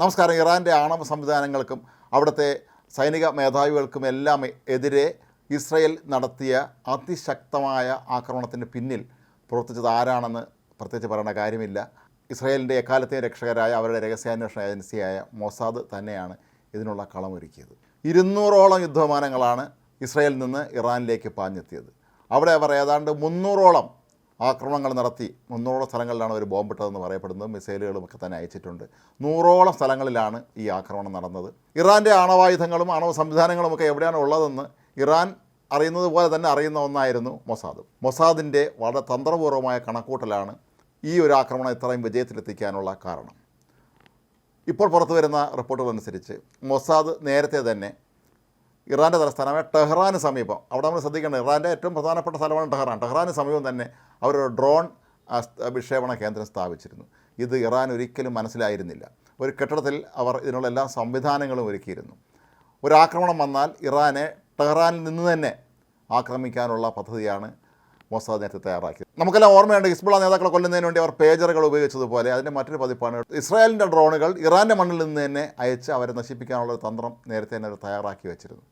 നമസ്കാരം. ഇറാന്റെ ആണവ സംവിധാനങ്ങൾക്കും അവിടുത്തെ സൈനിക മേധാവികൾക്കും എല്ലാം എതിരെ ഇസ്രയേൽ നടത്തിയ അതിശക്തമായ ആക്രമണത്തിന് പിന്നിൽ പ്രവർത്തിച്ചത് ആരാണെന്ന് പ്രത്യേകിച്ച് പറയേണ്ട കാര്യമില്ല. ഇസ്രയേലിന്റെ എക്കാലത്തെയും രക്ഷകരായ അവരുടെ രഹസ്യാന്വേഷണ ഏജൻസിയായ മൊസാദ് തന്നെയാണ് ഇതിനുള്ള കളമൊരുക്കിയത്. ഇരുന്നൂറോളം യുദ്ധവിമാനങ്ങളാണ് ഇസ്രയേലിൽ നിന്ന് ഇറാനിലേക്ക് പാഞ്ഞെത്തിയത്. അവിടെ അവർ ഏതാണ്ട് മുന്നൂറോളം ആക്രമണങ്ങൾ നടത്തി മുന്നൂറോളം സ്ഥലങ്ങളിലാണ് അവർ ബോംബിട്ടതെന്ന് പറയപ്പെടുന്നത് മിസൈലുകളും ഒക്കെ തന്നെ അയച്ചിട്ടുണ്ട്. നൂറോളം സ്ഥലങ്ങളിലാണ് ഈ ആക്രമണം നടന്നത്. ഇറാന്റെ ആണവായുധങ്ങളും ആണവ സംവിധാനങ്ങളും ഒക്കെ എവിടെയാണ് ഉള്ളതെന്ന് ഇറാൻ അറിയുന്നത് പോലെ തന്നെ അറിയുന്ന ഒന്നായിരുന്നു മൊസാദ്. മൊസാദിന്റെ വളരെ തന്ത്രപൂർവമായ കണക്കൂട്ടലാണ് ഈ ഒരു ആക്രമണം ഇത്രയും വിജയത്തിലെത്തിക്കാനുള്ള കാരണം. ഇപ്പോൾ പുറത്തു വരുന്ന റിപ്പോർട്ടുകൾ അനുസരിച്ച് മൊസാദ് നേരത്തെ തന്നെ ഇറാന്റെ തലസ്ഥാനമായ ടെഹ്റാന് സമീപം. അവിടെ നമ്മൾ ശ്രദ്ധിക്കേണ്ടത് ഇറാന്റെ ഏറ്റവും പ്രധാനപ്പെട്ട സ്ഥലമാണ് ടെഹ്റാൻ. ടെഹ്റാന് സമീപം തന്നെ അവരൊരു ഡ്രോൺ വിക്ഷേപണ കേന്ദ്രം സ്ഥാപിച്ചിരുന്നു. ഇത് ഇറാൻ ഒരിക്കലും മനസ്സിലായിരുന്നില്ല. ഒരു കെട്ടിടത്തിൽ അവർ ഇതിനുള്ള എല്ലാ സംവിധാനങ്ങളും ഒരുക്കിയിരുന്നു. ഒരു ആക്രമണം വന്നാൽ ഇറാനെ ടെഹ്റാനിൽ നിന്ന് തന്നെ ആക്രമിക്കാനുള്ള പദ്ധതിയാണ് മൊസാദ് നേരത്തെ തയ്യാറാക്കിയത്. നമുക്കെല്ലാം ഓർമ്മയുണ്ട് ഹിസ്ബുള്ള നേതാക്കളെ കൊല്ലുന്നതിന് വേണ്ടി അവർ പേജറുകൾ ഉപയോഗിച്ചതുപോലെ അതിന്റെ മറ്റൊരു പതിപ്പാണ് ഇസ്രായേലിന്റെ ഡ്രോണുകൾ ഇറാന്റെ മണ്ണിൽ നിന്ന് തന്നെ അയച്ച് അവരെ നശിപ്പിക്കാനുള്ള തന്ത്രം നേരത്തെ തന്നെ അവർ തയ്യാറാക്കി വെച്ചിരുന്നു.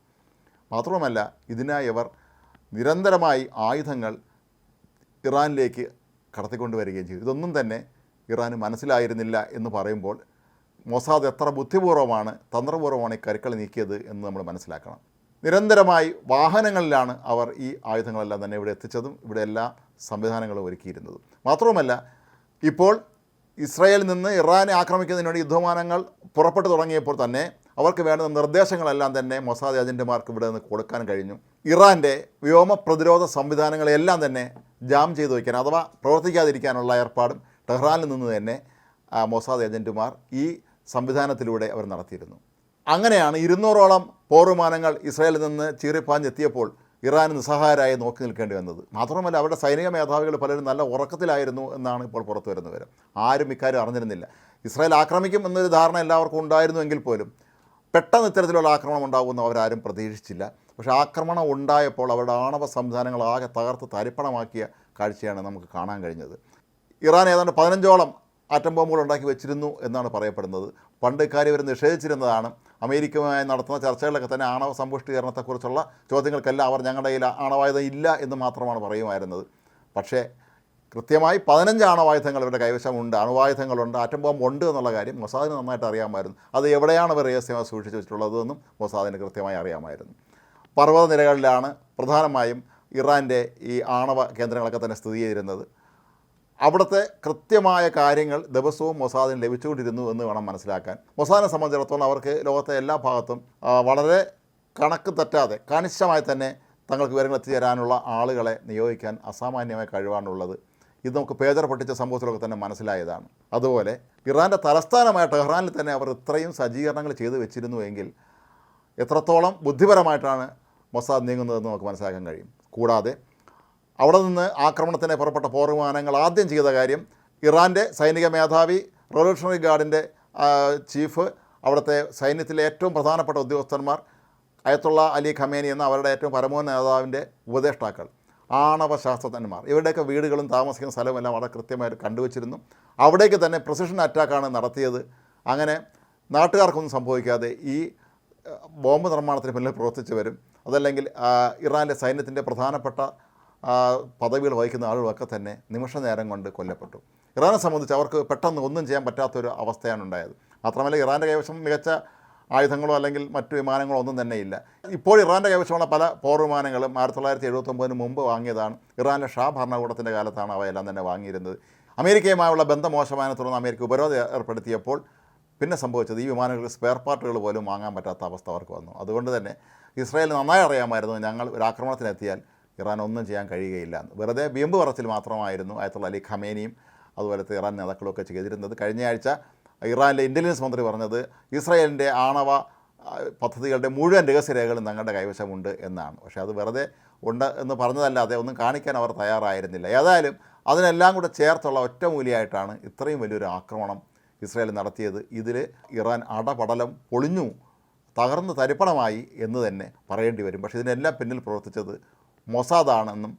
മാത്രവുമല്ല ഇതിനായി അവർ നിരന്തരമായി ആയുധങ്ങൾ ഇറാനിലേക്ക് കടത്തിക്കൊണ്ടുവരികയും ചെയ്തു. ഇതൊന്നും തന്നെ ഇറാന് മനസ്സിലായിരുന്നില്ല എന്ന് പറയുമ്പോൾ മൊസാദ് എത്ര ബുദ്ധിപൂർവമാണ് തന്ത്രപൂർവമാണ് ഈ കരുക്കൾ നീക്കിയത് എന്ന് നമ്മൾ മനസ്സിലാക്കണം. നിരന്തരമായി വാഹനങ്ങളിലാണ് അവർ ഈ ആയുധങ്ങളെല്ലാം തന്നെ ഇവിടെ എത്തിച്ചതും ഇവിടെ എല്ലാ സംവിധാനങ്ങളും ഒരുക്കിയിരുന്നതും. മാത്രവുമല്ല ഇപ്പോൾ ഇസ്രായേലിൽ നിന്ന് ഇറാനെ ആക്രമിക്കുന്നതിന് യുദ്ധമാനങ്ങൾ പുറപ്പെട്ടു തുടങ്ങിയപ്പോൾ തന്നെ അവർക്ക് വേണ്ട നിർദ്ദേശങ്ങളെല്ലാം തന്നെ മൊസാദ് ഏജന്റുമാർക്ക് ഇവിടെ നിന്ന് കൊടുക്കാൻ കഴിഞ്ഞു. ഇറാന്റെ വ്യോമ പ്രതിരോധ സംവിധാനങ്ങളെല്ലാം തന്നെ ജാം ചെയ്തു വയ്ക്കാൻ അഥവാ പ്രവർത്തിക്കാതിരിക്കാനുള്ള ഏർപ്പാടും ടെഹ്റാനിൽ നിന്ന് തന്നെ മൊസാദ് ഏജന്റുമാർ ഈ സംവിധാനത്തിലൂടെ അവർ നടത്തിയിരുന്നു. അങ്ങനെയാണ് ഇരുന്നൂറോളം പോർവിമാനങ്ങൾ ഇസ്രായേലിൽ നിന്ന് ചീറിപ്പാഞ്ഞെത്തിയപ്പോൾ ഇറാൻ നിസ്സഹായരായി നോക്കി നിൽക്കേണ്ടി വന്നത്. മാത്രമല്ല അവരുടെ സൈനിക മേധാവികൾ പലരും നല്ല ഉറക്കത്തിലായിരുന്നു എന്നാണ് ഇപ്പോൾ പുറത്തു വരുന്നവർ ആരും ഇക്കാര്യം അറിഞ്ഞിരുന്നില്ല. ഇസ്രായേൽ ആക്രമിക്കും എന്നൊരു ധാരണ എല്ലാവർക്കും ഉണ്ടായിരുന്നുവെങ്കിൽ പോലും പെട്ടെന്ന് ഇത്തരത്തിലുള്ള ആക്രമണം ഉണ്ടാകുമെന്ന് അവരാരും പ്രതീക്ഷിച്ചില്ല. പക്ഷേ ആക്രമണം ഉണ്ടായപ്പോൾ അവരുടെ ആണവ സംവിധാനങ്ങൾ ആകെ തകർത്ത് തരിപ്പണമാക്കിയ കാഴ്ചയാണ് നമുക്ക് കാണാൻ കഴിഞ്ഞത്. ഇറാൻ ഏതാണ്ട് പതിനഞ്ചോളം ആറ്റം ബോംബുകൾ ഉണ്ടാക്കി വെച്ചിരുന്നു എന്നാണ് പറയപ്പെടുന്നത്. പണ്ട് ഇക്കാര്യം ഇവർ നിഷേധിച്ചിരുന്നതാണ്. അമേരിക്കയുമായി നടത്തുന്ന ചർച്ചകളിലൊക്കെ തന്നെ ആണവ സമ്പുഷ്ടീകരണത്തെക്കുറിച്ചുള്ള ചോദ്യങ്ങൾക്കെല്ലാം അവർ ഞങ്ങളുടെ കയ്യിൽ ആണവായുധം ഇല്ല എന്ന് മാത്രമാണ് പറയുമായിരുന്നത്. പക്ഷേ കൃത്യമായി പതിനഞ്ച് ആണവായുധങ്ങൾ ഇവരുടെ കൈവശമുണ്ട്. അണുവായുധങ്ങളുണ്ട് ആറ്റം ബോംബ് ഉണ്ട് എന്നുള്ള കാര്യം മൊസാദിന് നന്നായിട്ട് അറിയാമായിരുന്നു. അത് എവിടെയാണ് ഇവർ രഹസ്യമായി സൂക്ഷിച്ചു വെച്ചിട്ടുള്ളതെന്നും മൊസാദിന് കൃത്യമായി അറിയാമായിരുന്നു. പർവതനിരകളിലാണ് പ്രധാനമായും ഇറാന്റെ ഈ ആണവ കേന്ദ്രങ്ങളൊക്കെ തന്നെ സ്ഥിതി ചെയ്തിരുന്നത്. അവിടുത്തെ കൃത്യമായ കാര്യങ്ങൾ ദിവസവും മൊസാദിന് ലഭിച്ചുകൊണ്ടിരുന്നു എന്ന് വേണം മനസ്സിലാക്കാൻ. മൊസാദിനെ സംബന്ധിച്ചിടത്തോളം അവർക്ക് ലോകത്തെ എല്ലാ ഭാഗത്തും വളരെ കണക്ക് തെറ്റാതെ കണിശമായി തന്നെ തങ്ങൾക്ക് വിവരങ്ങൾ എത്തിച്ചേരാനുള്ള ആളുകളെ നിയോഗിക്കാൻ അസാമാന്യമായ കഴിവാണുള്ളത്. ഇത് നമുക്ക് പേജർ പൊട്ടിച്ച സംഭവത്തിലൊക്കെ തന്നെ മനസ്സിലായതാണ്. അതുപോലെ ഇറാന്റെ തലസ്ഥാനമായ ടെഹ്റാനിൽ തന്നെ അവർ ഇത്രയും സജ്ജീകരണങ്ങൾ ചെയ്തു വെച്ചിരുന്നു എങ്കിൽ എത്രത്തോളം ബുദ്ധിപരമായിട്ടാണ് മൊസാദ് നീങ്ങുന്നതെന്ന് നമുക്ക് മനസ്സിലാക്കാൻ കഴിയും. കൂടാതെ അവിടെ നിന്ന് ആക്രമണത്തിന് പുറപ്പെട്ട പോർ വിമാനങ്ങൾ ആദ്യം ചെയ്ത കാര്യം ഇറാന്റെ സൈനിക മേധാവി റവല്യൂഷണറി ഗാർഡിന്റെ ചീഫ് അവിടുത്തെ സൈന്യത്തിലെ ഏറ്റവും പ്രധാനപ്പെട്ട ഉദ്യോഗസ്ഥന്മാർ അയത്തുള്ള അലി ഖമേനി എന്ന അവരുടെ ഏറ്റവും പരമോന്നത നേതാവിന്റെ ഉപദേഷ്ടാക്കൾ. ആണവ ശാസ്ത്രജ്ഞന്മാർ ഇവരുടെയൊക്കെ വീടുകളും താമസിക്കുന്ന സ്ഥലമെല്ലാം വളരെ കൃത്യമായിട്ട് കണ്ടുവച്ചിരുന്നു. അവിടേക്ക് തന്നെ പ്രസിഷൻ അറ്റാക്കാണ് നടത്തിയത്. അങ്ങനെ നാട്ടുകാർക്കൊന്നും സംഭവിക്കാതെ ഈ ബോംബ് നിർമ്മാണത്തിന് പിന്നിൽ പ്രവർത്തിച്ചവരും അതല്ലെങ്കിൽ ഇറാന്റെ സൈന്യത്തിന്റെ പ്രധാനപ്പെട്ട പദവികൾ വഹിക്കുന്ന ആളുകളൊക്കെ തന്നെ നിമിഷ നേരം കൊണ്ട് കൊല്ലപ്പെട്ടു. ഇറാനെ സംബന്ധിച്ച് അവർക്ക് പെട്ടെന്ന് ഒന്നും ചെയ്യാൻ പറ്റാത്തൊരു അവസ്ഥയാണ് ഉണ്ടായത്. മാത്രമല്ല ഇറാന്റെ കൈവശം മികച്ച ആയുധങ്ങളോ അല്ലെങ്കിൽ മറ്റു വിമാനങ്ങളോ ഒന്നും തന്നെയില്ല. ഇപ്പോൾ ഇറാന്റെ കൈവശമുള്ള പല പോർ വിമാനങ്ങളും ആയിരത്തി തൊള്ളായിരത്തി എഴുപത്തൊമ്പതിന് മുമ്പ് വാങ്ങിയതാണ്. ഇറാനിലെ ഷാ ഭരണകൂടത്തിന്റെ കാലത്താണ് അവയെല്ലാം തന്നെ വാങ്ങിയിരുന്നത്. അമേരിക്കയുമായുള്ള ബന്ധം മോശമായതിനെ തുടർന്ന് അമേരിക്ക ഉപരോധം ഏർപ്പെടുത്തിയപ്പോൾ പിന്നെ സംഭവിച്ചത് ഈ വിമാനങ്ങൾക്ക് സ്പെയർ പാർട്ടുകൾ പോലും വാങ്ങാൻ പറ്റാത്ത അവസ്ഥ അവർക്ക് വന്നു. അതുകൊണ്ട് തന്നെ ഇസ്രായേൽ നന്നായി അറിയാമായിരുന്നു ഞങ്ങൾ ഒരു ആക്രമണത്തിനെത്തിയാൽ ഇറാൻ ഒന്നും ചെയ്യാൻ കഴിയുകയില്ല വെറുതെ വീമ്പ് പറച്ചിൽ മാത്രമായിരുന്നു ആയത്തുള്ള അലി ഖമേനിയും അതുപോലത്തെ ഇറാൻ നേതാക്കളൊക്കെ ചെയ്തിരുന്നത്. കഴിഞ്ഞ ആഴ്ച ഇറാനിലെ ഇന്റലിജൻസ് മന്ത്രി പറഞ്ഞത് ഇസ്രായേലിന്റെ ആണവ പദ്ധതികളുടെ മുഴുവൻ രഹസ്യരേഖകളും തങ്ങളുടെ കൈവശമുണ്ട് എന്നാണ്. പക്ഷേ അത് വെറുതെ ഉണ്ട് എന്ന് പറഞ്ഞതല്ലാതെ ഒന്നും കാണിക്കാൻ അവർ തയ്യാറായിരുന്നില്ല. ഏതായാലും അതിനെല്ലാം കൂടെ ചേർത്തുള്ള ഒറ്റമൂലിയായിട്ടാണ് ഇത്രയും വലിയൊരു ആക്രമണം ഇസ്രായേൽ നടത്തിയത്. ഇതിൽ ഇറാൻ അടപടലം പൊളിഞ്ഞു തകർന്ന് തരിപ്പണമായി എന്ന് തന്നെ പറയേണ്ടി വരും. പക്ഷേ ഇതിനെല്ലാം പിന്നിൽ പ്രവർത്തിച്ചത് മൊസാദാണെന്നും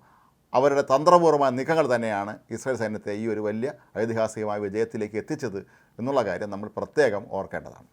അവരുടെ തന്ത്രപൂർവമായ നീക്കങ്ങൾ തന്നെയാണ് ഇസ്രായേൽ സൈന്യത്തെ ഈ ഒരു വലിയ ഐതിഹാസികമായ വിജയത്തിലേക്ക് എത്തിച്ചത് എന്നുള്ള കാര്യം നമ്മൾ പ്രത്യേകം ഓർക്കേണ്ടതാണ്.